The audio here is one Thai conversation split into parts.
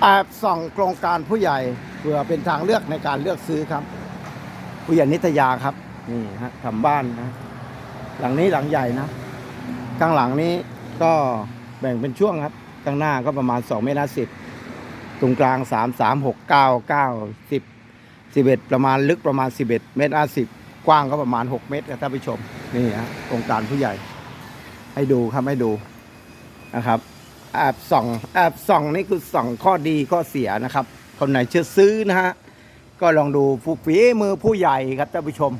แอบส่องโครงการผู้ใหญ่เพื่อเป็นทางเลือกในการเลือกซื้อครับ ผู้ใหญ่นิตยาครับนี่ฮะทำบ้านนะหลังนี้หลังใหญ่นะข้างหลังนี้ก็แบ่งเป็นช่วงครับ ข้างหน้าก็ประมาณ2เมตรสิบตรงกลาง 3 3 6 9 9 10 11 ประมาณลึกประมาณ 11 เมตรสิบกว้างก็ประมาณ 6 เมตรครับท่านผู้ชมนี่ฮะโครงการผู้ใหญ่ ให้ดูครับให้ดูนะครับ แอบส่องแอบส่องนี่คือส่องข้อดีข้อเสียนะครับคนไหนจะซื้อนะฮะก็ลองดูผู้ฝีมือผู้ใหญ่ครับท่านผู้ชม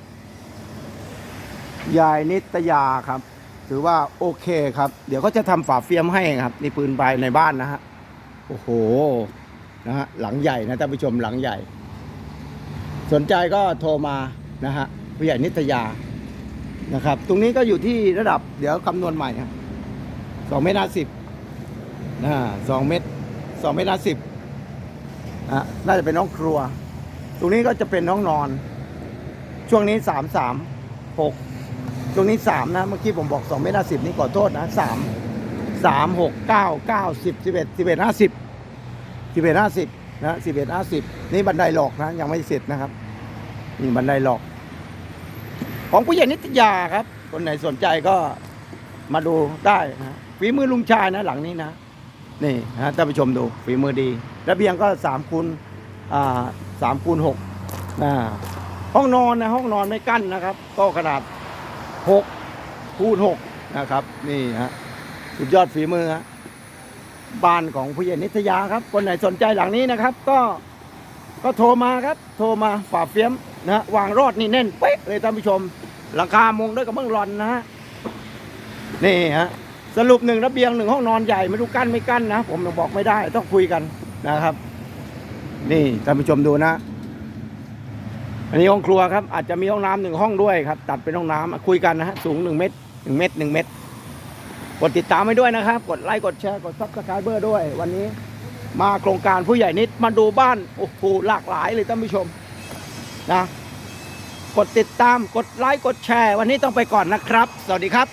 ยายนิตยาครับ ถือว่าโอเคครับ เดี๋ยวเขาจะทำฝาเฟียมให้ครับนี่ปืนใบในบ้านนะฮะโอ้โหนะฮะหลังใหญ่นะท่านผู้ชมหลังใหญ่ สนใจก็โทรมานะฮะผู้ใหญ่นิตยานะครับ ตรงนี้ก็อยู่ที่ระดับ เดี๋ยวคำนวณใหม่ครับสองเมตรห้าสิบ นะสองเมตรสองเมตรห้าสิบอะน่าจะเป็นห้องครัว ตรงนี้ก็จะเป็นห้องนอน ช่วงนี้สามสามหกตรงนี้สามนะ เมื่อกี้ผมบอกสองเมตรห้าสิบนี่ขอโทษนะสามสามหกเก้าเก้าสิบสิบเอ็ดสิบเอ็ดห้าสิบสิบเอ็ดห้าสิบนะสิบเอ็ดห้าสิบนี่บันไดหลอกนะ ยังไม่เสร็จนะครับนี่บันไดหลอก ของผู้ใหญ่นิตยาครับ คนไหนสนใจก็มาดูได้นะฝีมือลุงชายนะหลังนี้นะ นี่นะท่านผู้ชมดูฝีมือดีระเบียงก็สามคูณอ่าสามคูณหกนะห้องนอนนะห้องนอนไม่กั้นนะครับ ก็ขนาดหกคูณหกนะครับ นี่ฮะสุดยอดฝีมือฮะบ้านของผู้ใหญ่นิตยาครับ คนไหนสนใจหลังนี้นะครับ ก็ก็โทรมาครับ โทรมาฝาเฟียมนะวางรอดนี่แน่นเป๊ะเลยท่านผู้ชมหลังคามงด้วยกับเบื้องรอนนะฮะนี่ฮะ สรุปหนึ่งระเบียงหนึ่งห้องนอนใหญ่ไม่รู้กั้นไม่กั้นนะ ผมยังบอกไม่ได้ต้องคุยกันนะครับ นี่ท่านผู้ชมดูนะ อันนี้ห้องครัวครับ อาจจะมีห้องน้ำหนึ่งห้องด้วยครับ ตัดเป็นห้องน้ำคุยกันนะฮะสูงหนึ่งเมตรหนึ่งเมตรหนึ่งเมตรกดติดตามไว้ด้วยนะครับ กดไลค์กดแชร์กดซับสไครเบอร์ด้วย วันนี้มาโครงการผู้ใหญ่นิดมาดูบ้านโอ้โหหลากหลายเลยท่านผู้ชมนะกดติดตามกดไลค์กดแชร์ วันนี้ต้องไปก่อนนะครับ สวัสดีครับ